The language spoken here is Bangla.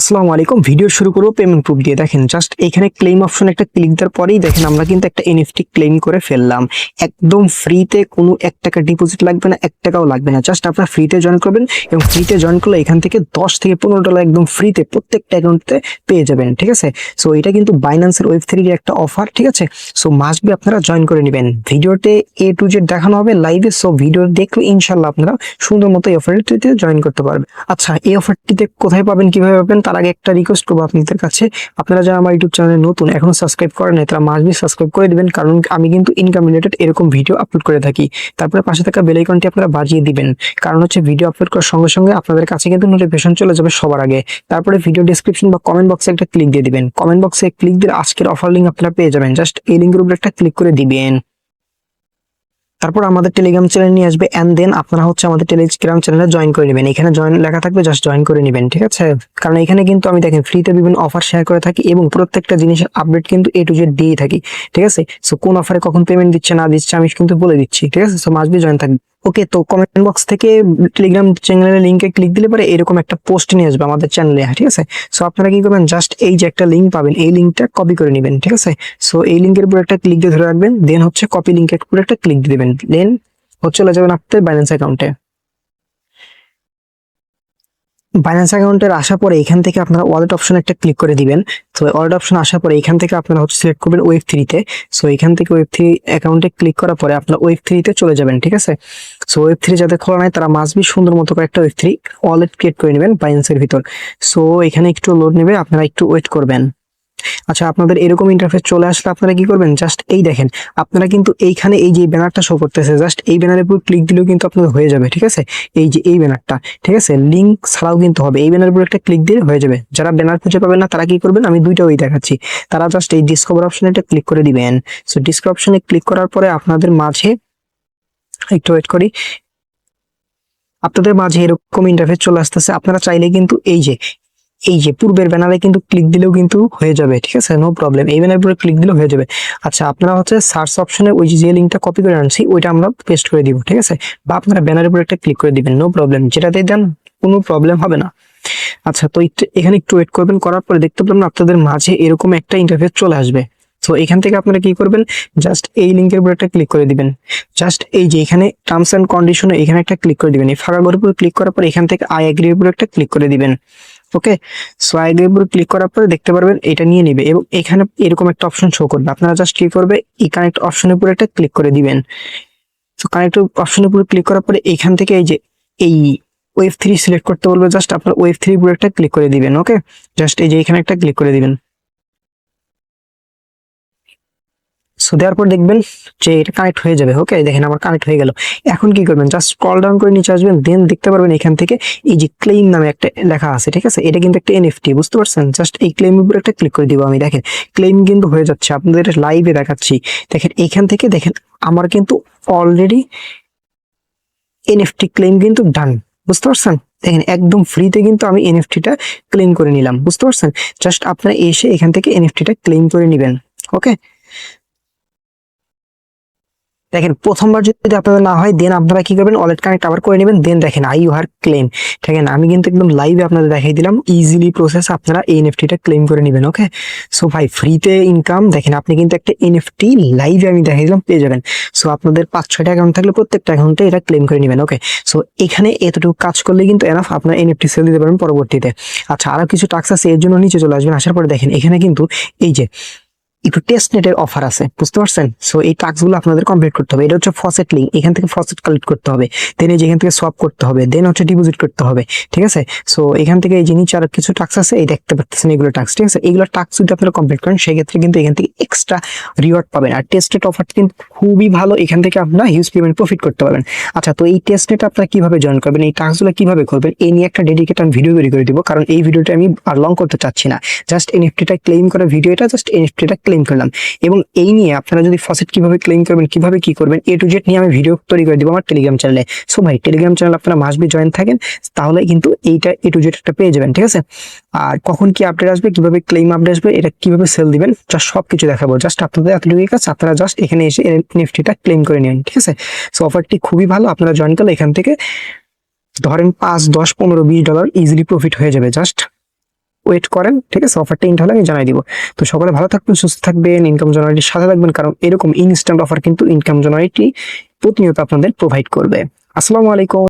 আসসালামু আলাইকুম। ভিডিও শুরু করব পেমেন্ট প্রুফ দিয়ে। দেখেন জাস্ট এখানে ক্লেম অপশন একটা ক্লিক দেওয়ার পরেই দেখেন আমরা কিন্তু একটা এনএফটি ক্লেম করে ফেললাম। একদম ফ্রিতে কোনো এক টাকা ডিপোজিট লাগবে না, এক টাকাও লাগবে না। জাস্ট আপনারা ফ্রিতে জয়েন করবেন এবং ফ্রিতে জয়েন করলে এখান থেকে দশ থেকে পনেরো ডলার একদম ফ্রিতে প্রত্যেকটা অ্যাকাউন্টে পেয়ে যাবেন, ঠিক আছে? সো এটা কিন্তু বাইন্যান্সের ওয়েব থ্রির একটা অফার ঠিক আছে? সো মাস্ট বি আপনারা জয়েন করে নেবেন। ভিডিওতে এ টু জেড দেখানো হবে লাইভে সো ভিডিও দেখলে ইনশাল্লাহ আপনারা সুন্দর মতো এই অফারটিতে জয়েন করতে পারবেন। আচ্ছা এই অফারটিতে কোথায় পাবেন, কীভাবে পাবেন? তার আগে একটা রিকোয়েস্ট করব আপনাদের কাছে। আপনারা যারা আমার ইউটিউব চ্যানেলে নতুন, এখনও সাবস্ক্রাইব করেন তারা মাস্ট বি সাবস্ক্রাইব করে দিবেন, কারণ আমি কিন্তু ইনকাম রিলেটেড এরকম ভিডিও আপলোড করে থাকি। তারপরে পাশে থাকা বেল আইকনটি আপনারা বাজিয়ে দিবেন। কারণ হচ্ছে ভিডিও আপলোড করার সঙ্গে সঙ্গে আপনাদের কাছে কিন্তু নোটিফিকেশন চলে যাবে সবার আগে। তারপরে ভিডিও ডেসক্রিপশন বা কমেন্ট বক্সে একটা ক্লিক দিয়ে দিবেন। কমেন্ট বক্সে ক্লিক দিলে আজকের অফার লিঙ্ক আপনারা পেয়ে যাবেন। জাস্ট এই লিঙ্কের উপরে একটা ক্লিক করে দিবেন। তারপর আমাদের টেলিগ্রাম চ্যানেল নিয়ে আসবে অ্যান্ড দেন আপনারা হচ্ছে আমাদের টেলিগ্রাম চ্যানেলে জয়েন করে নেবেন। এখানে জয়েন লেখা থাকবে জাস্ট জয়েন করে নেবেন, ঠিক আছে? কারণ এখানে কিন্তু আমি দেখেন ফ্রিতে বিভিন্ন অফার শেয়ার করে থাকি এবং প্রত্যেকটা জিনিসের আপডেট কিন্তু এ টু জেড দিয়েই থাকি, ঠিক আছে? সো কোন অফারে কখন পেমেন্ট দিচ্ছে, না দিচ্ছে, আমি কিন্তু বলে দিচ্ছি, ঠিক আছে? সো মাসবি জয়েন থাকবে। ওকে তো কমেন্ট বক্স থেকে টেলিগ্রাম চ্যানেলের লিঙ্কে ক্লিক দিলে পরে এরকম একটা পোস্ট নিয়ে আসবে আমাদের চ্যানেলে ঠিক আছে? সো আপনারা কি করবেন? জাস্ট এই যে একটা লিঙ্ক পাবেন, এই লিঙ্কটা কপি করে নেবেন, ঠিক আছে? সো এই লিঙ্কের উপর একটা ক্লিক দিয়ে ধরে রাখবেন দেন হচ্ছে কপি লিঙ্কের উপর একটা ক্লিক দিয়ে দেবেন দেন হচ্ছে চলে যাবেন আপনাদের ব্যালেন্স অ্যাকাউন্টে বাইন্যান্স অ্যাকাউন্টের আসার পরে এখান থেকে আপনারা ওয়ালেট অপশন একটা ক্লিক করে দিবেন। তো ওয়ালেট অপশন আসার পরে এখান থেকে আপনারা হচ্ছে সিলেক্ট করবেন ওয়েব থ্রিতে সো এখান থেকে ওয়েব থ্রি অ্যাকাউন্টে ক্লিক করার পরে আপনারা ওয়েব থ্রিতে চলে যাবেন, ঠিক আছে? সো ওয়েব থ্রি যাদের খোলা নাই, তারা মাসবি সুন্দর মতো করে একটা ওয়েব থ্রি ওয়ালেট ক্রিয়েট করে নেবেন বাইন্যান্সের ভিতর। সো এখানে একটু লোড নেবে আপনারা একটু ওয়েট করবেন। আচ্ছা আপনাদের এরকম ইন্টারফেস চলে আসলে আপনারা কি করবেন? জাস্ট এই দেখেন, আপনারা কিন্তু এইখানে এই যে ব্যানারটা শো করতেছে জাস্ট এই ব্যানারের উপর ক্লিক দিলেও কিন্তু আপনাদের হয়ে যাবে, ঠিক আছে? এই যে এই ব্যানারটা ঠিক আছে? লিঙ্ক ছাড়াও কিন্তু হবে, এই ব্যানারের উপর একটা ক্লিক দিলে হয়ে যাবে। যারা ব্যানার খুঁজে পাবেন না, তারা কি করবেন? আমি দুইটা ওই দেখাচ্ছি। তারা জাস্ট এই ডিসকভার অপশনে একটা ক্লিক করে দিবেন। সো ডিসকভার অপশনে ক্লিক করার পরে আপনাদের মাঝে, একটু ওয়েট করি। আপনাদের মাঝে এরকম ইন্টারফেস চলে আসতেছে। আপনারা চাইলে কিন্তু এই যে এই যে পূর্বের ব্যানারে কিন্তু ক্লিক দিলেও কিন্তু হয়ে যাবে, ঠিক আছে? নো প্রবলেম এই ব্যানারের উপরে ক্লিক দিলেও হয়ে যাবে। আচ্ছা আপনারা হচ্ছে সার্চ অপশনে ওই যে লিঙ্কটা কপি করে আনছি, ওইটা আমরা পেস্ট করে দিব, ঠিক আছে? বা আপনারা ব্যানারের উপরে একটা ক্লিক করে দিবেন নো প্রবলেম যেটাতে দেন, কোনো প্রবলেম হবে না। আচ্ছা তো এখানে একটু ওয়েট করবেন, করার পরে দেখতে পাবেন আপনাদের মাঝে এরকম একটা ইন্টারফেস চলে আসবে। তো এখান থেকে আপনারা কি করবেন জাস্ট এই লিঙ্কের উপর একটা ক্লিক করে দিবেন। জাস্ট এই যে এখানে টার্মস এন্ড কন্ডিশনে এখানে একটা ক্লিক করে দিবেন। এই ফাঁকা ঘরের উপর ক্লিক করার পর এখান থেকে আই এগ্রির উপর একটা ক্লিক করে দিবেন। ওকে? সো এর উপর ক্লিক করার পরে দেখতে পারবেন এটা নিয়ে নেবে এবং এখানে এরকম একটা অপশন শো করবে। আপনারা জাস্ট কি করবে? এই কানেক্ট অপশনের উপর একটা ক্লিক করে দিবেন। তো কানেক্ট অপশনের উপর ক্লিক করার পরে এখান থেকে এই যে এই ওয়েব থ্রি সিলেক্ট করতে বলবে জাস্ট আপনার ওয়েব থ্রি উপর একটা ক্লিক করে দিবেন ওকে জাস্ট এই যে এখানে একটা ক্লিক করে দিবেন। সো দেওয়ার পর দেখবেন যে এটা কানেক্ট হয়ে যাবে ওকে দেখেন আমার কানেক্ট হয়ে গেল। এখন কি করবেন? জাস্ট স্ক্রল ডাউন করে নিচে আসবেন দেন দেখতে পারবেন এখান থেকে এই যে ক্লেম নামে একটা লেখা আছে, ঠিক আছে? এটা কিন্তু একটা এনএফটি বুঝতে পারছেন? জাস্ট এই ক্লেম উপর একটা ক্লিক করে দিব আমি, দেখেন। ক্লেম কিন্তু হয়ে যাচ্ছে, আপনাদের লাইভে দেখাচ্ছি। দেখেন, এখান থেকে দেখেন, আমার কিন্তু অলরেডি এনএফটি ক্লেম কিন্তু ডান বুঝতে পারছেন? দেখেন, একদম ফ্রিতে কিন্তু আমি এনএফটিটা ক্লেম করে নিলাম, বুঝতে পারছেন? জাস্ট আপনারা এসে এখান থেকে এনএফটিটা ক্লেম করে নেবেন ওকে দেখেন, প্রথমবার যদি আপনাদের না হয় দেন আপনারা কি করবেন? ওয়ালেট কানেক্ট আবার করে নেবেন দেন দেখেন আই ইউ হার ক্লেম আছে আমি কিন্তু একদম লাইভে আপনাদের দেখাই দিলাম ইজিলি প্রসেস আপনারা এই এনএফটিটা ক্লেম করে নেবেন ওকে সো ভাই ফ্রিতে ইনকাম দেখেন, আপনি কিন্তু একটা এনএফটি লাইভে আমি দেখাই দিলাম, পেয়ে যাবেন। সো আপনাদের পাঁচ, ছয়টা অ্যাকাউন্ট থাকলে প্রত্যেকটা অ্যাকাউন্টে এটা ক্লেম করে নেবেন ওকে সো এখানে এতটুকু কাজ করলে কিন্তু এনাফ আপনার এনএফটি সেল দিতে পারবেন পরবর্তীতে। আচ্ছা আরও কিছু টাক্স আছে, এর জন্য নিচে চলে আসবেন, আসার পরে দেখেন, এখানে কিন্তু এই যে একটু টেস্ট নেটের অফার আছে, বুঝতে পারছেন? সো এই টাস্কগুলো আপনাদের কমপ্লিট করতে হবে। এটা হচ্ছে ফসেট লিঙ্ক এখান থেকে ফসেট কালেক্ট করতে হবে। দেন এই যেখান থেকে সোয়াপ করতে হবে দেন হচ্ছে ডিপোজিট করতে হবে, ঠিক আছে? সো এখান থেকে এই যে নিচে আরও কিছু টাস্ক আছে, এই দেখতে পাচ্ছেন এগুলো টাস্ক ঠিক আছে? এগুলো টাস্ক যদি আপনারা কমপ্লিট করেন, সেক্ষেত্রে কিন্তু এখান থেকে এক্সট্রা রিওয়ার্ড পাবেন। আর টেস্ট নেট অফার কিন্তু খুবই ভালো, এখান থেকে আপনারা হিউজ পেমেন্ট প্রফিট করতে পারবেন। আচ্ছা তো এই টেস্ট নেট আপনারা কীভাবে জয়েন করবেন? এই টাস্কগুলো কীভাবে করবেন? এই নিয়ে একটা ডেডিকেট ভিডিও তৈরি করে দিব, কারণ এই ভিডিওটা আমি আর লং করতে চাচ্ছি না। জাস্ট এনএফটিটা ক্লেম করা ভিডিওটা জাস্ট এনএফটিটা ক্লেম করলাম। এবং এই নিয়ে আপনারা যদি ফসেট কীভাবে ক্লেম করবেন, কীভাবে কি করবেন এ টু জেড নিয়ে আমি ভিডিও তৈরি করে দিব আমার টেলিগ্রাম চ্যানেলে সো ভাই টেলিগ্রাম চ্যানেল আপনারা মাসবি জয়েন থাকেন, তাহলে কিন্তু এইটা এ টু জেড একটা পেয়ে যাবেন, ঠিক আছে? আর কখন কি আপডেট আসবে, কীভাবে ক্লেম আপডেট আসবে, এটা কীভাবে সেল দিবেন জাস্ট সব কিছু দেখাবো। জাস্ট আপনাদের এতটুকুই কাজ, আপনারা জাস্ট এখানে এসে এনএফটিটা ক্লেম করে নিন, ঠিক আছে? সো অফারটি খুবই ভালো, আপনারা জয়েন করলে এখান থেকে ধরেন পাঁচ, দশ, পনেরো, বিশ ডলার ইজিলি প্রফিট হয়ে যাবে জাস্ট ওয়েট করেন, ঠিক আছে? অফারটা ইন্ট হলে আমি জানাই দিব। তো সকলে ভালো থাকবেন, সুস্থ থাকবেন ইনকাম জেনারেটির সাথে থাকবেন, কারণ এরকম ইনস্ট্যান্ট অফার কিন্তু ইনকাম জেনারেটি প্রতিনিয়ত আপনাদের প্রোভাইড করবে। আসসালামু আলাইকুম।